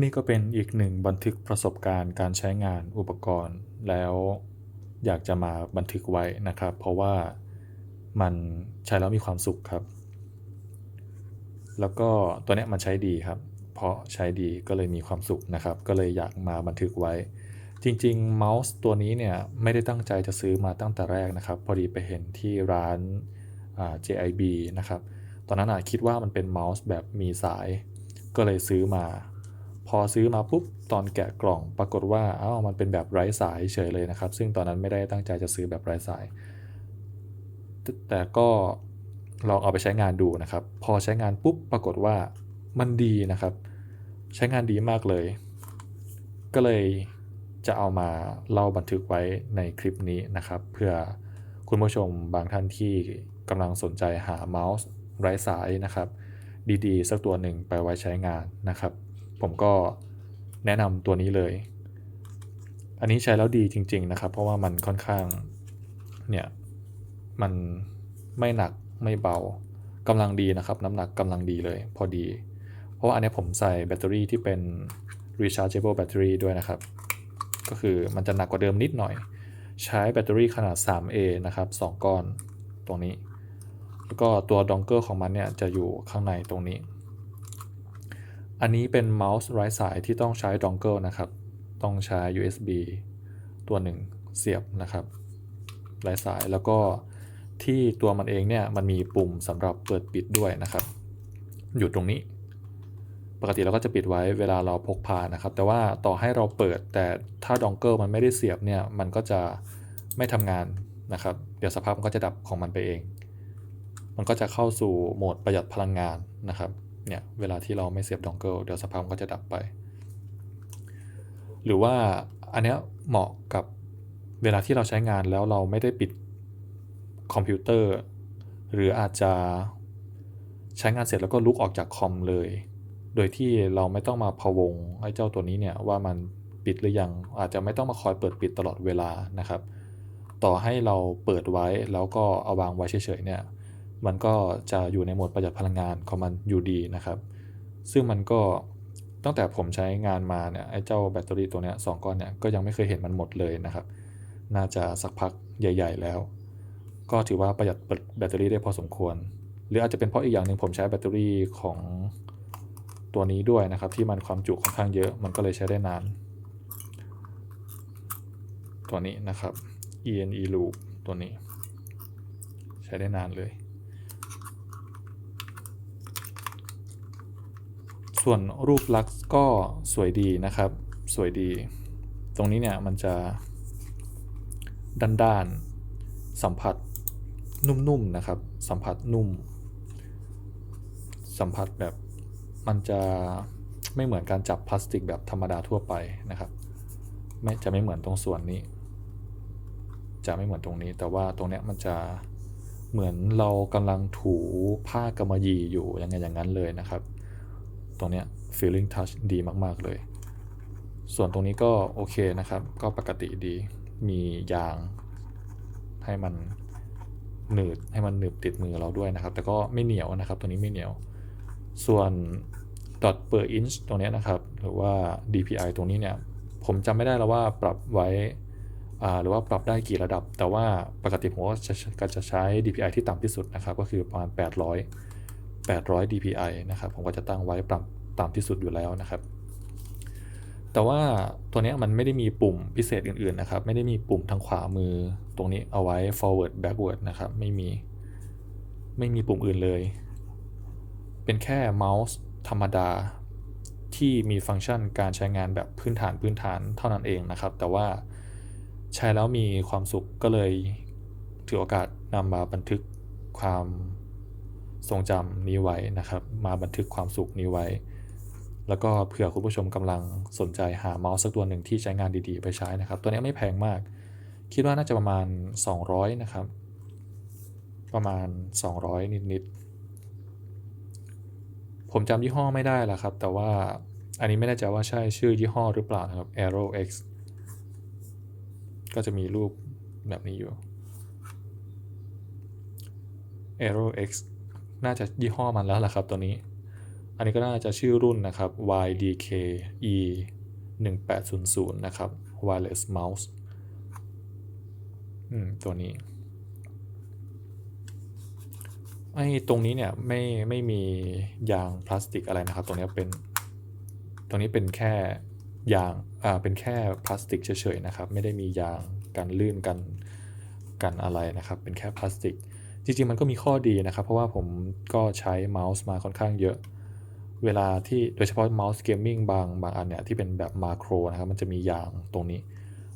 นี่ก็เป็นอีกหนึ่งบันทึกประสบการณ์การใช้งานอุปกรณ์ แล้วอยากจะมาบันทึกไว้นะครับ เพราะว่ามันใช้แล้วมีความสุขครับ แล้วก็ตัวเนี้ยมันใช้ดีครับ เพราะใช้ดีก็เลยมีความสุขนะครับ ก็เลยอยากมาบันทึกไว้ จริงๆเมาส์ตัวนี้เนี่ยไม่ได้ตั้งใจจะซื้อมาตั้งแต่แรกนะครับ พอดีไปเห็นที่ร้าน JIB นะครับ ตอนนั้นอาจคิดว่ามันเป็นเมาส์แบบมีสาย ก็เลยซื้อมา อซื้อมาปุ๊บตอนแกะกล่องปรากฏว่าอ้าวมันเป็นแบบไร้สายเฉยเลยนะครับ ซึ่งตอนนั้นไม่ได้ตั้งใจจะซื้อแบบไร้สายแต่แต่ก็ลองเอาไปใช้งานดูนะครับ พอใช้งานปุ๊บปรากฏว่ามันดีนะครับ ใช้งานดีมากเลย ก็เลยจะเอามาเล่าบันทึกไว้ในคลิปนี้นะครับ เพื่อคุณผู้ชมบางท่านที่กำลังสนใจหาเมาส์ไร้สายนะครับ ดีๆ สักตัวหนึ่งไปไว้ใช้งานนะครับ ผมก็แนะนำตัวนี้เลย อันนี้ใช้แล้วดีจริง ๆนะครับ เพราะว่ามันค่อนข้างเนี่ยมันไม่หนักไม่เบากำลังดีนะครับ น้ำหนักกำลังดีเลย พอดี เพราะว่าอันนี้ผมใส่แบตเตอรี่ที่เป็น rechargeable battery ด้วยนะครับ ก็คือมันจะหนักกว่าเดิมนิดหน่อย ใช้แบตเตอรี่ขนาด 3A นะครับ 2 ก้อนตรงนี้ แล้วก็ตัวดองเกอร์ของมันเนี่ยจะอยู่ข้างในตรงนี้ อันนี้เป็นเมาส์ไร้สายที่ต้องใช้ดองเกิลนะครับ ต้องใช้ USB ตัวหนึ่งเสียบนะครับไร้สายแล้วก็ที่ตัวมันเองเนี่ยมันมีปุ่มสำหรับเปิดปิดด้วยนะครับ อยู่ตรงนี้ ปกติเราก็จะปิดไว้เวลาเราพกพานะครับ แต่ว่าต่อให้เราเปิดแต่ถ้าดองเกิลมันไม่ได้เสียบเนี่ยมันก็จะไม่ทำงานนะครับ เดี๋ยวสภาพมันก็จะดับของมันไปเอง มันก็จะเข้าสู่โหมดประหยัดพลังงานนะครับ เนี่ยเวลาที่เราไม่เสียบดองเกิลเดี๋ยวสภาพมันก็จะดับไป หรือว่าอันเนี้ยเหมาะกับเวลาที่เราใช้งานแล้วเราไม่ได้ปิดคอมพิวเตอร์ หรืออาจจะใช้งานเสร็จแล้วก็ลุกออกจากคอมเลย โดยที่เราไม่ต้องมาพะวงไอ้เจ้าตัวนี้เนี่ยว่ามันปิดหรือยังอาจจะไม่ต้องมาคอยเปิดปิดตลอดเวลานะครับ ต่อให้เราเปิดไว้แล้วก็เอาวางไว้เฉยๆเนี่ย มันก็จะอยู่ในโหมดประหยัดพลังงานของมันอยู่ดีนะครับ ซึ่งมันก็ตั้งแต่ผมใช้งานมาเนี่ยไอ้เจ้าแบตเตอรี่ตัวเนี้ยสองก้อนเนี่ยก็ยังไม่เคยเห็นมันหมดเลยนะครับ น่าจะสักพักใหญ่ ๆ แล้ว ก็ถือว่าประหยัดแบตเตอรี่ได้พอสมควร หรืออาจจะเป็นเพราะอีกอย่างหนึ่งผมใช้แบตเตอรี่ของตัวนี้ด้วยนะครับ ที่มันความจุค่อนข้างเยอะมันก็เลยใช้ได้นาน ตัวนี้นะครับ ENE loop ตัวนี้ ใช้ได้นานเลย ส่วนรูปลักษณ์ก็สวยดีนะครับ สวยดี ตรงนี้เนี่ยมันจะด้านๆสัมผัสนุ่มๆนะครับ สัมผัสนุ่ม สัมผัสแบบมันจะไม่เหมือนการจับพลาสติกแบบธรรมดาทั่วไปนะครับ ไม่จะไม่เหมือนตรงส่วนนี้ จะไม่เหมือนตรงนี้ แต่ว่าตรงเนี้ยมันจะเหมือนเรากำลังถูผ้ากำมะหยี่อยู่ยังไงอย่างนั้นเลยนะครับ ตรงเนี้ย feeling touch ดีมาก ๆ เลย ส่วนตรงนี้ก็โอเคนะครับ ก็ปกติดี มียาง ให้มันหนืด ให้มันหนึบติดมือเราด้วยนะครับ แต่ก็ไม่เหนียวนะครับ ตัวนี้ไม่เหนียว ส่วน dot per inch ตรงนี้นะครับ หรือว่า DPI ตรงนี้เนี่ย ผมจำไม่ได้แล้วว่าปรับไว้หรือว่าปรับได้กี่ระดับ แต่ว่าปกติผมก็จะก็จะใช้ DPI ที่ต่ำที่สุดนะครับ ก็คือประมาณ 800 800 DPI นะครับ ผมก็จะตั้งไว้ปรับต่ำที่สุดอยู่แล้วนะครับ แต่ว่าตัวนี้มันไม่ได้มีปุ่มพิเศษอื่นๆนะครับ ไม่ได้มีปุ่มทางขวามือตรงนี้เอาไว้ forward backward นะครับ ไม่มี ไม่มีปุ่มอื่นเลย เป็นแค่เมาส์ธรรมดาที่มีฟังก์ชันการใช้งานแบบพื้นฐานพื้นฐานเท่านั้นเองนะครับ แต่ว่าใช้แล้วมีความสุขก็เลยถือโอกาสนำมาบันทึกความ ทรงจำนี้ไว้นะครับ มาบันทึกความสุขนี้ไว้ แล้วก็เผื่อคุณผู้ชมกำลังสนใจหาเมาส์สักตัวหนึ่งที่ใช้งานดีๆ ไปใช้นะครับ ตัวนี้ไม่แพงมาก คิดว่าน่าจะประมาณ 200 นะครับ ประมาณ 200 นิดๆ ผมจำยี่ห้อไม่ได้ละครับ แต่ว่าอันนี้ไม่แน่ใจว่าใช่ชื่อยี่ห้อหรือเปล่านะครับ Aero X ก็จะมีรูปแบบนี้อยู่ Aero X น่าจะยี่ห้อมันแล้วล่ะครับตัวนี้ อันนี้ก็น่าจะชื่อรุ่นนะครับ YDKE 1800นะครับ wireless mouse อืม ตัวนี้ ไอ้ตรงนี้เนี่ยไม่ไม่มียางพลาสติกอะไรนะครับ ตรงนี้เป็น ตรงนี้เป็นแค่ยาง อ่า เป็นแค่พลาสติกเฉยๆนะครับ ไม่ได้มียางกันลื่นกันกันอะไรนะครับ เป็นแค่พลาสติก จริงๆมันก็มีข้อดีนะครับ เพราะว่าผมก็ใช้เมาส์มาค่อนข้างเยอะ เวลาที่โดยเฉพาะเมาส์เกมมิ่งบางบางอันเนี่ยที่เป็นแบบมาโครนะครับมันจะมียางตรงนี้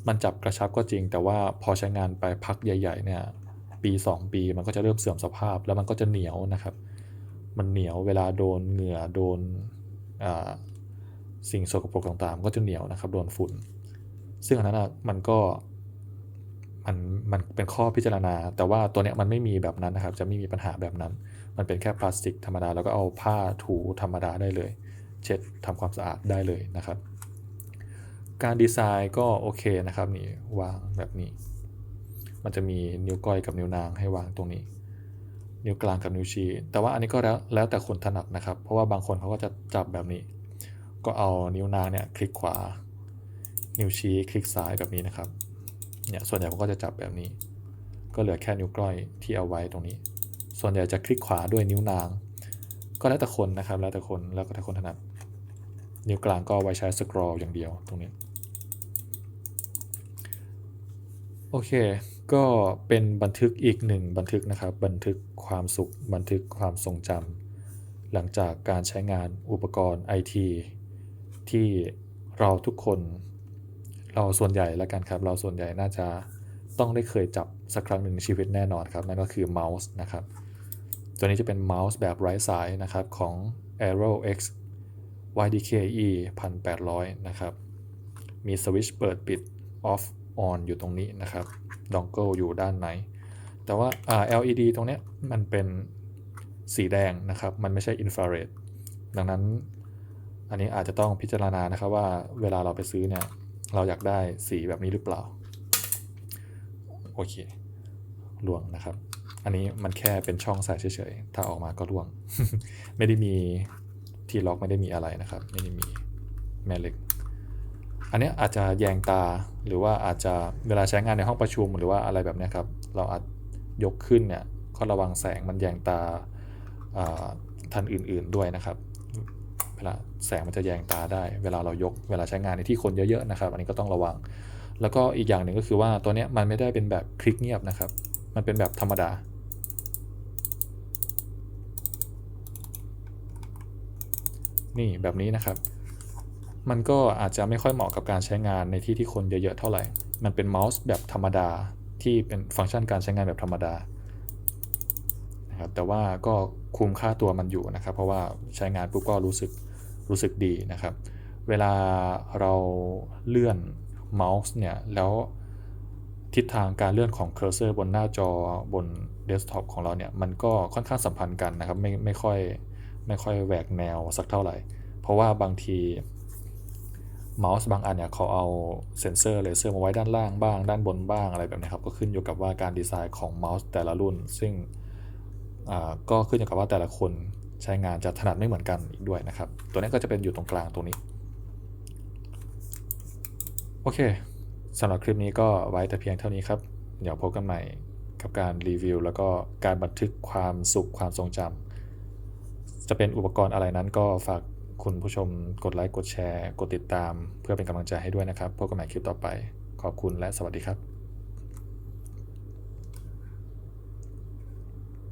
มันจับกระชับก็จริง แต่ว่าพอใช้งานไปพักใหญ่ ๆ เนี่ยปี 2 ปีมันก็จะเริ่มเสื่อมสภาพแล้วมันก็จะเหนียวนะครับ มันเหนียวเวลาโดนเหงื่อโดนสิ่งสกปรกต่างๆ ก็จะเหนียวนะครับ โดนฝุ่น ซึ่งอันนั้นนะมันก็ มันมันเป็นข้อพิจารณา แต่ว่าตัวเนี้ยมันไม่มีแบบนั้นนะครับ จะไม่มีปัญหาแบบนั้น มันเป็นแค่พลาสติกธรรมดา แล้วก็เอาผ้าถูธรรมดาได้เลย เช็ดทำความสะอาดได้เลยนะครับ การดีไซน์ก็โอเคนะครับนี่วางแบบนี้ มันจะมีนิ้วก้อยกับนิ้วนางให้วางตรงนี้ นิ้วกลางกับนิ้วชี้ แต่ว่าอันนี้ก็แล้วแล้วแต่คนถนัดนะครับ เพราะว่าบางคนเขาก็จะจับแบบนี้ ก็เอานิ้วนางเนี่ยคลิกขวา นิ้วชี้คลิกซ้ายแบบนี้นะครับ เนี่ยส่วนใหญ่ผมก็จะจับแบบนี้ ก็เหลือแค่นิ้วก้อยที่เอาไว้ตรงนี้ ส่วนใหญ่จะคลิกขวาด้วยนิ้วนาง ก็แล้วแต่คนนะครับแล้วแต่คนแล้วก็แต่คนถนัดนิ้วกลางก็ไว้ใช้สครอลอย่างเดียวตรงนี้โอเค ก็เป็นบันทึกอีกหนึ่งบันทึกนะครับ บันทึกความสุข บันทึกความทรงจำหลังจากการใช้งานอุปกรณ์ไอทีที่เราทุกคน เราส่วนใหญ่แล้วกันครับ เราส่วนใหญ่น่าจะต้องได้เคยจับสักครั้งหนึ่งในชีวิตแน่นอนครับ นั่นก็คือเมาส์นะครับ ตัวนี้จะเป็นเมาส์แบบไร้สายนะครับของ Aero X YDKE 1800 นะครับ มีสวิตช์เปิดปิด off on อยู่ตรงนี้นะครับดองเกิลอยู่ด้านในแต่ว่า LED ตรงเนี้ยมันเป็นสีแดงนะครับ มันไม่ใช่อินฟราเรดดังนั้นอันนี้อาจจะต้องพิจารณานะครับว่าเวลาเราไปซื้อเนี่ย เราอยากได้สีแบบนี้หรือเปล่า โอเคล่วงนะครับ อันนี้มันแค่เป็นช่องใส่เฉยๆ ถ้าออกมาก็ล่วง ไม่ได้มีที่ล็อกไม่ได้มีอะไรนะครับ ไม่ได้มีแม่เหล็ก อันนี้อาจจะแยงตาหรือว่าอาจจะเวลาใช้งานในห้องประชุมหรือว่าอะไรแบบนี้ครับ เราอาจยกขึ้นเนี่ยก็ระวังแสงมันแยงตาท่านอื่นๆด้วยนะครับ เวลาแสงมันจะแยงตาได้ เวลาเรายกเวลาใช้งานในที่คนเยอะๆนะครับ อันนี้ก็ต้องระวัง แล้วก็อีกอย่างหนึ่งก็คือว่าตัวนี้มันไม่ได้เป็นแบบคลิกเงียบนะครับ มันเป็นแบบธรรมดานี่แบบนี้นะครับ มันก็อาจจะไม่ค่อยเหมาะกับการใช้งานในที่ที่คนเยอะๆเท่าไหร่ มันเป็นเมาส์แบบธรรมดาที่เป็นฟังก์ชันการใช้งานแบบธรรมดา นะครับ แต่ว่าก็คุ้มค่าตัวมันอยู่นะครับ เพราะว่าใช้งานปุ๊บก็รู้สึก รู้สึกดีนะครับ เวลาเราเลื่อนเมาส์เนี่ย แล้วทิศทางการเลื่อนของเคอร์เซอร์บนหน้าจอบนเดสก์ท็อปของเราเนี่ย มันก็ค่อนข้างสัมพันธ์กันนะครับ ไม่ไม่ค่อยไม่ค่อยแหวกแนวสักเท่าไหร่ เพราะว่าบางทีเมาส์บางอันเนี่ยเขาเอาเซ็นเซอร์เลเซอร์มาไว้ด้านล่างบ้าง ด้านบนบ้างอะไรแบบนี้ครับ ก็ขึ้นอยู่กับว่าการดีไซน์ของเมาส์แต่ละรุ่น ซึ่งก็ขึ้นอยู่กับว่าแต่ละคน ใช้งานจะถนัดไม่เหมือนกันอีกด้วยนะครับ ตัวนี้ก็จะเป็นอยู่ตรงกลางตรงนี้ โอเคสำหรับคลิปนี้ก็ไว้แต่เพียงเท่านี้ครับ เดี๋ยวพบกันใหม่กับการรีวิว แล้วก็การบันทึกความสุขความทรงจำจะเป็นอุปกรณ์อะไรนั้นก็ฝากคุณผู้ชมกดไลค์กดแชร์ กดติดตาม เพื่อเป็นกำลังใจให้ด้วยนะครับพบกันใหม่คลิปต่อไป ขอบคุณและสวัสดีครับ